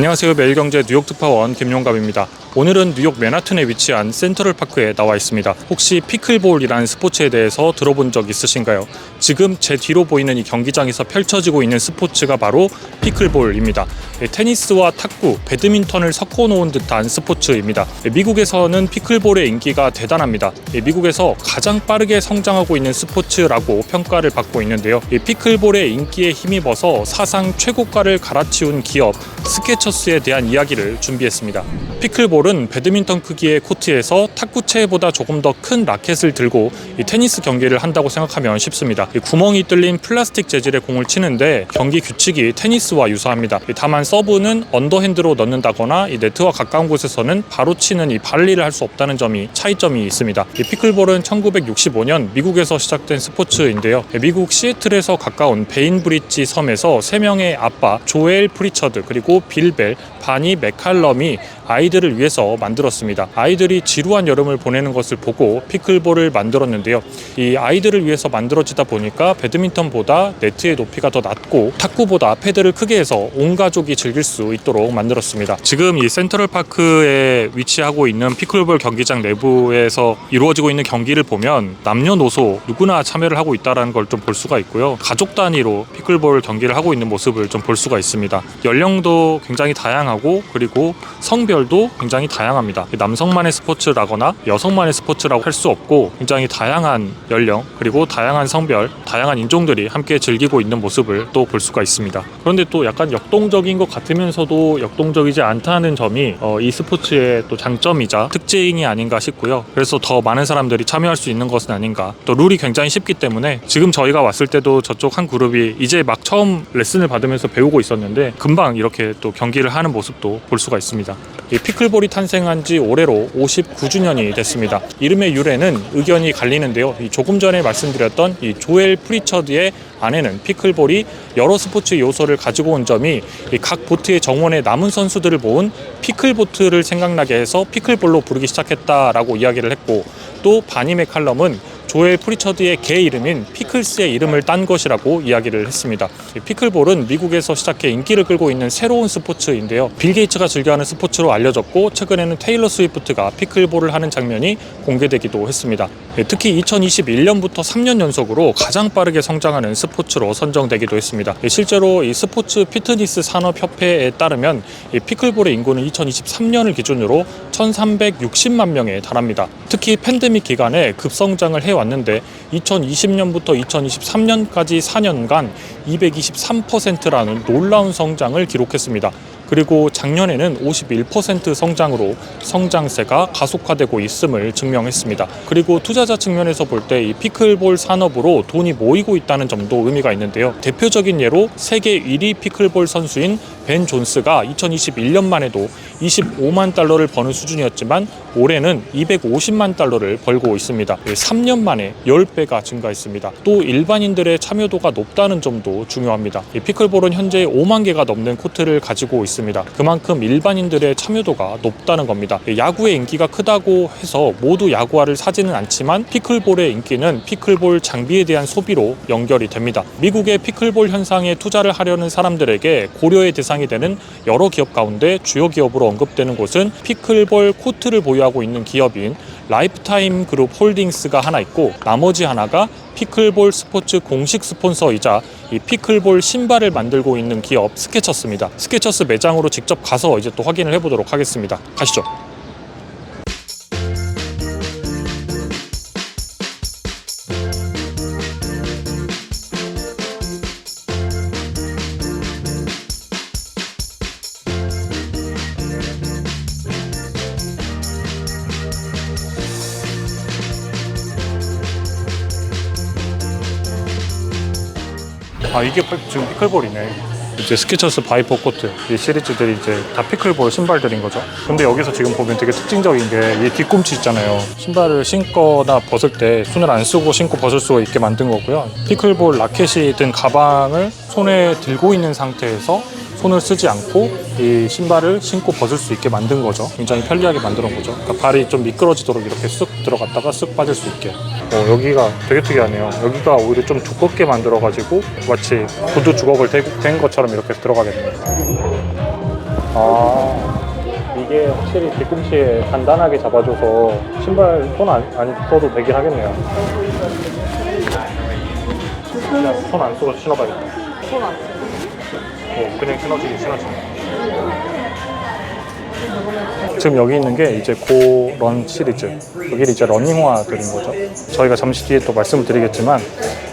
안녕하세요. 매일경제 뉴욕 특파원 김용갑입니다. 오늘은 뉴욕 맨하튼에 위치한 센트럴 파크에 나와 있습니다. 혹시 피클볼이라는 스포츠에 대해서 들어본 적 있으신가요? 지금 제 뒤로 보이는 이 경기장에서 펼쳐지고 있는 스포츠가 바로 피클볼입니다. 예, 테니스와 탁구, 배드민턴을 섞어 놓은 듯한 스포츠입니다. 예, 미국에서는 피클볼의 인기가 대단합니다. 예, 미국에서 가장 빠르게 성장하고 있는 스포츠라고 평가를 받고 있는데요. 이 피클볼의 인기에 힘입어서 사상 최고가를 갈아치운 기업 스케쳐스에 대한 이야기를 준비했습니다. 피클볼은 배드민턴 크기의 코트에서 탁구채보다 조금 더 큰 라켓을 들고 이 테니스 경기를 한다고 생각하면 쉽습니다. 이 구멍이 뚫린 플라스틱 재질의 공을 치는데 경기 규칙이 테니스와 유사합니다. 이 다만 서브는 언더핸드로 넣는다거나 이 네트와 가까운 곳에서는 바로 치는 이 발리를 할 수 없다는 점이 차이점이 있습니다. 이 피클볼은 1965년 미국에서 시작된 스포츠인데요. 이 미국 시애틀에서 가까운 베인브리지 섬에서 세 명의 아빠 조엘 프리처드 그리고 빌벨 바니 맥칼럼이 아이들을 위해서 만들었습니다. 아이들이 지루한 여름을 보내는 것을 보고 피클볼을 만들었는데요. 이 아이들을 위해서 만들어지다 보니 까 배드민턴보다 네트의 높이가 더 낮고 탁구보다 패드를 크게 해서 온 가족이 즐길 수 있도록 만들었습니다. 지금 이 센트럴 파크에 위치하고 있는 피클볼 경기장 내부에서 이루어지고 있는 경기를 보면 남녀노소 누구나 참여를 하고 있다는 걸 좀 볼 수가 있고요. 가족 단위로 피클볼 경기를 하고 있는 모습을 좀 볼 수가 있습니다. 연령도 굉장히 다양하고 그리고 성별도 굉장히 다양합니다. 남성만의 스포츠라거나 여성만의 스포츠라고 할 수 없고 굉장히 다양한 연령 그리고 다양한 성별, 다양한 인종들이 함께 즐기고 있는 모습을 또 볼 수가 있습니다. 그런데 또 약간 역동적인 것 같으면서도 역동적이지 않다는 점이 어, 이 스포츠의 또 장점이자 특징이 아닌가 싶고요. 그래서 더 많은 사람들이 참여할 수 있는 것은 아닌가. 또 룰이 굉장히 쉽기 때문에 지금 저희가 왔을 때도 저쪽 한 그룹이 이제 막 처음 레슨을 받으면서 배우고 있었는데 금방 이렇게 또 경기를 하는 모습도 볼 수가 있습니다. 이 피클볼이 탄생한 지 올해로 59주년이 됐습니다. 이름의 유래는 의견이 갈리는데요. 이 조금 전에 말씀드렸던 이 조엘 프리처드의 아내는 피클볼이 여러 스포츠 요소를 가지고 온 점이 이각 보트의 정원에 남은 선수들을 모은 피클보트를 생각나게 해서 피클볼로 부르기 시작했다라고 이야기를 했고 또 바니 맥칼럼은 조엘 프리처드의 개 이름인 피클스의 이름을 딴 것이라고 이야기를 했습니다. 이 피클볼은 미국에서 시작해 인기를 끌고 있는 새로운 스포츠인데요. 빌 게이츠가 즐겨하는 스포츠로 알려졌고 최근에는 테일러 스위프트가 피클볼을 하는 장면이 공개되기도 했습니다. 예, 특히 2021년부터 3년 연속으로 가장 빠르게 성장하는 스포츠로 선정되기도 했습니다. 예, 실제로 이 스포츠 피트니스 산업협회에 따르면 이 피클볼의 인구는 2023년을 기준으로 1,360만 명에 달합니다. 특히 팬데믹 기간에 급성장을 해왔 는데 2020년부터 2023년까지 4년간 223%라는 놀라운 성장을 기록했습니다. 그리고 작년에는 51% 성장으로 성장세가 가속화되고 있음을 증명했습니다. 그리고 투자자 측면에서 볼 때 이 피클볼 산업으로 돈이 모이고 있다는 점도 의미가 있는데요. 대표적인 예로 세계 1위 피클볼 선수인 벤 존스가 2021년만 해도 25만 달러를 버는 수준이었지만 올해는 250만 달러를 벌고 있습니다. 3년 만에 10배가 증가했습니다. 또 일반인들의 참여도가 높다는 점도 중요합니다. 이 피클볼은 현재 5만 개가 넘는 코트를 가지고 있습니다. 그만큼 일반인들의 참여도가 높다는 겁니다. 야구의 인기가 크다고 해서 모두 야구화를 사지는 않지만 피클볼의 인기는 피클볼 장비에 대한 소비로 연결이 됩니다. 미국의 피클볼 현상에 투자를 하려는 사람들에게 고려의 대상이 되는 여러 기업 가운데 주요 기업으로 언급되는 곳은 피클볼 코트를 보유하고 있는 기업인 라이프타임 그룹 홀딩스가 하나 있고 나머지 하나가 피클볼 스포츠 공식 스폰서이자 이 피클볼 신발을 만들고 있는 기업 스케쳐스입니다. 스케쳐스 매장으로 직접 가서 이제 또 확인을 해보도록 하겠습니다. 가시죠. 아 이게 피- 지금 피클볼이네. 이제 스케쳐스 바이퍼 코트 이 시리즈들이 이제 다 피클볼 신발들인 거죠. 근데 여기서 지금 보면 되게 특징적인 게 이 뒤꿈치 있잖아요. 신발을 신거나 벗을 때 손을 안 쓰고 신고 벗을 수가 있게 만든 거고요. 피클볼 라켓이 든 가방을 손에 들고 있는 상태에서 손을 쓰지 않고 이 신발을 신고 벗을 수 있게 만든 거죠. 굉장히 편리하게 온 거죠. 그러니까 발이 좀 미끄러지도록 이렇게 쓱 들어갔다가 쓱 빠질 수 있게. 어, 여기가 되게 특이하네요. 여기가 오히려 좀 두껍게 만들어가지고 마치 구두 주걱을 대- 댄 것처럼 이렇게 들어가겠네요. 아 이게 확실히 뒤꿈치에 단단하게 잡아줘서 신발 손안 안 써도 되긴 하겠네요. 그냥 손안 쓰고 신어봐야겠다. 손안 쓰고. 어, 그냥 신어지기 신어지. 지금 여기 있는 게 이제 고런 시리즈. 여기 이제 러닝화들인 거죠. 저희가 잠시 뒤에 또 말씀을 드리겠지만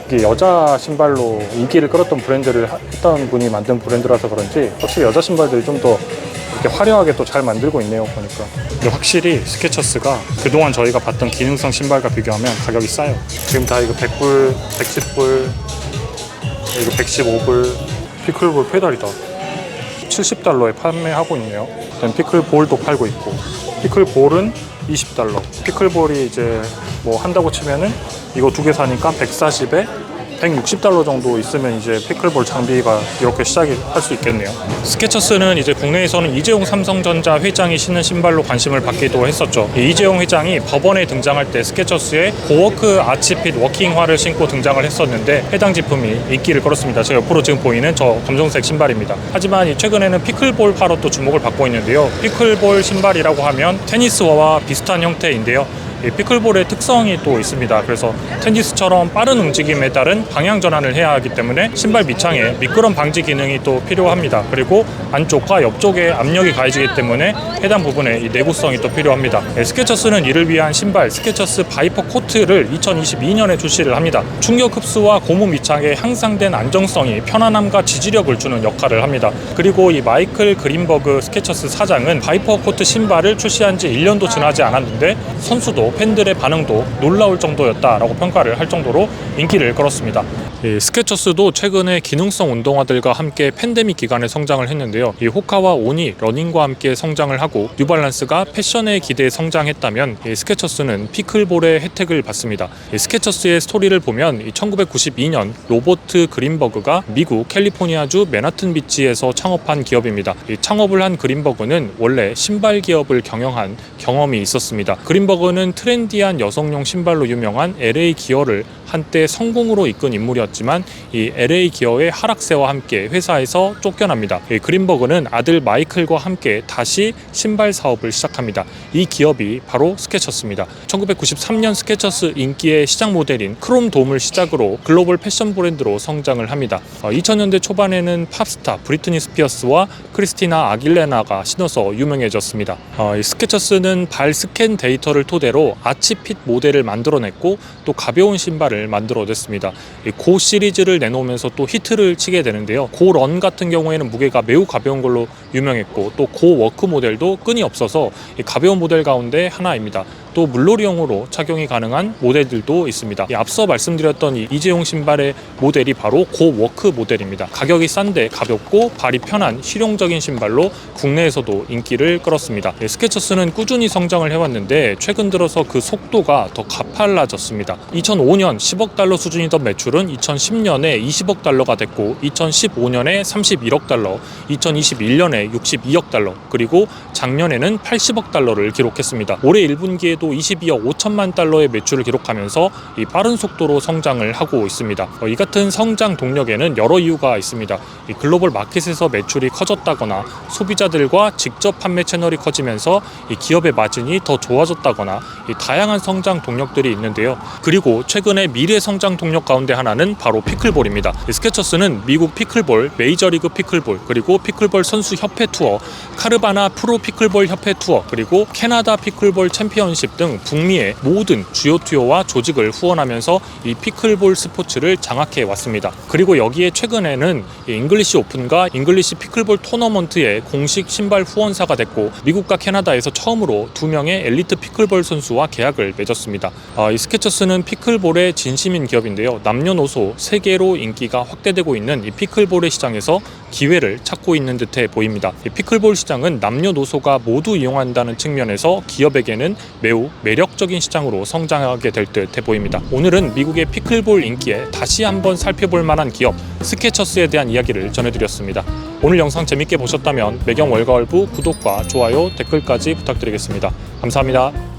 이게 여자 신발로 인기를 끌었던 브랜드를 하- 했던 분이 만든 브랜드라서 그런지 확실히 여자 신발들이 좀 더 이렇게 화려하게 또 잘 만들고 있네요 보니까 근데 확실히 스케쳐스가 그동안 저희가 봤던 기능성 신발과 비교하면 가격이 싸요 지금 다 이거 100불, 110불 이거 115불 피클볼 페달이다 70달러에 판매하고 있네요 피클볼도 팔고 있고. 피클볼은 20달러. 피클볼이 이제 뭐 한다고 치면은 이거 두 개 사니까 140에 160달러 정도 있으면 이제 피클볼 장비가 이렇게 시작이 할 수 있겠네요. 스케쳐스는 이제 국내에서는 이재용 삼성전자 회장이 신는 신발로 관심을 받기도 했었죠. 이 이재용 회장이 법원에 등장할 때 스케쳐스의 고워크 아치핏 워킹화를 신고 등장을 했었는데 해당 제품이 인기를 끌었습니다. 제 옆으로 지금 보이는 저 검정색 신발입니다. 하지만 이 최근에는 피클볼화로 또 주목을 받고 있는데요. 피클볼 신발이라고 하면 테니스화와 비슷한 형태인데요. 이 피클볼의 특성이 또 있습니다. 그래서 테니스처럼 빠른 움직임에 따른 방향 전환을 해야 하기 때문에 신발 밑창에 미끄럼 방지 기능이 또 필요합니다. 그리고 안쪽과 옆쪽에 압력이 가해지기 때문에 해당 부분에 이 내구성이 또 필요합니다. 네, 스케쳐스는 이를 위한 신발 스케쳐스 바이퍼 코트를 2022년에 출시를 합니다. 충격 흡수와 고무 밑창의 향상된 안정성이 편안함과 지지력을 주는 역할을 합니다. 그리고 이 마이클 그린버그 스케쳐스 사장은 바이퍼 코트 신발을 출시한 지 1년도 지나지 않았는데 선수도 팬들의 반응도 놀라울 정도였다라고 평가를 할 정도로 인기를 끌었습니다. 이 스케쳐스도 최근에 기능성 운동화들과 함께 팬데믹 기간에 성장을 했는데요. 이 호카와 오니 러닝과 함께 성장을 하고 뉴발란스가 패션의 기대에 성장했다면 이 스케쳐스는 피클볼의 혜택을 받습니다. 이 스케쳐스의 스토리를 보면 이 1992년 로버트 그린버그가 미국 캘리포니아주 맨하튼 비치에서 창업한 기업입니다. 이 창업을 한 그린버그는 원래 신발 기업을 경영한 경험이 있었습니다. 그린버그는 트렌디한 여성용 신발로 유명한 LA 기어를 한때 성공으로 이끈 인물이었지만 이 LA 기어의 하락세와 함께 회사에서 쫓겨납니다. 이 그린버그는 아들 마이클과 함께 다시 신발 사업을 시작합니다. 이 기업이 바로 스케쳐스입니다. 1993년 스케쳐스 인기의 시장 모델인 크롬 돔을 시작으로 글로벌 패션 브랜드로 성장을 합니다. 어, 2000년대 초반에는 팝스타 브리트니 스피어스와 크리스티나 아길레나가 신어서 유명해졌습니다. 어, 이 스케쳐스는 발 스캔 데이터를 토대로 아치핏 모델을 만들어냈고 또 가벼운 신발을 만들어냈습니다. 이고 시리즈를 내놓으면서 또 히트를 치게 되는데요. 고 런 같은 경우에는 무게가 매우 가벼운 걸로 유명했고 또 고 워크 모델도 끈이 없어서 이 가벼운 모델 가운데 하나입니다. 또 물놀이용으로 착용이 가능한 모델들도 있습니다. 이 앞서 말씀드렸던 이 이재용 신발의 모델이 바로 고 워크 모델입니다. 가격이 싼데 가볍고 발이 편한 실용적인 신발로 국내에서도 인기를 끌었습니다. 예, 스케쳐스는 꾸준히 성장을 해왔는데 최근 들어서 그 속도가 더 가팔라졌습니다. 2005년 10억 달러 수준이던 매출은 2010년에 20억 달러가 됐고 2015년에 31억 달러, 2021년에 62억 달러, 그리고 작년에는 80억 달러를 기록했습니다. 올해 1분기에도 22억 5천만 달러의 매출을 기록하면서 이 빠른 속도로 성장을 하고 있습니다. 어, 이 같은 성장 동력에는 여러 이유가 있습니다. 이 글로벌 마켓에서 매출이 커졌다거나 소비자들과 직접 판매 채널이 커지면서 이 기업의 마진이 더 좋아졌다거나 이 다양한 성장 동력들이 있는데요. 그리고 최근에 미래 성장 동력 가운데 하나는 바로 피클볼입니다. 이 스케쳐스는 미국 피클볼, 메이저리그 피클볼, 그리고 피클볼 선수 협회 투어, 카르바나 프로 피클볼 협회 투어, 그리고 캐나다 피클볼 챔피언십 등 북미의 모든 주요 투어와 조직을 후원하면서 이 피클볼 스포츠를 장악해 왔습니다. 그리고 여기에 최근에는 이 잉글리시 오픈과 잉글리시 피클볼 토너먼트의 공식 신발 후원사가 됐고 미국과 캐나다에서 처음으로 두 명의 엘리트 피클볼 선수와 계약을 맺었습니다. 아, 이 스케쳐스는 피클볼의 진심인 기업인데요. 남녀노소 세계로 인기가 확대되고 있는 이 피클볼의 시장에서 기회를 찾고 있는 듯해 보입니다. 이 피클볼 시장은 남녀노소가 모두 이용한다는 측면에서 기업에게는 매우 매력적인 시장으로 성장하게 될 듯해 보입니다. 오늘은 미국의 피클볼 인기에 다시 한번 살펴볼 만한 기업 스케쳐스에 대한 이야기를 전해드렸습니다. 오늘 영상 재밌게 보셨다면 매경 월가월부 구독과 좋아요 댓글까지 부탁드리겠습니다. 감사합니다.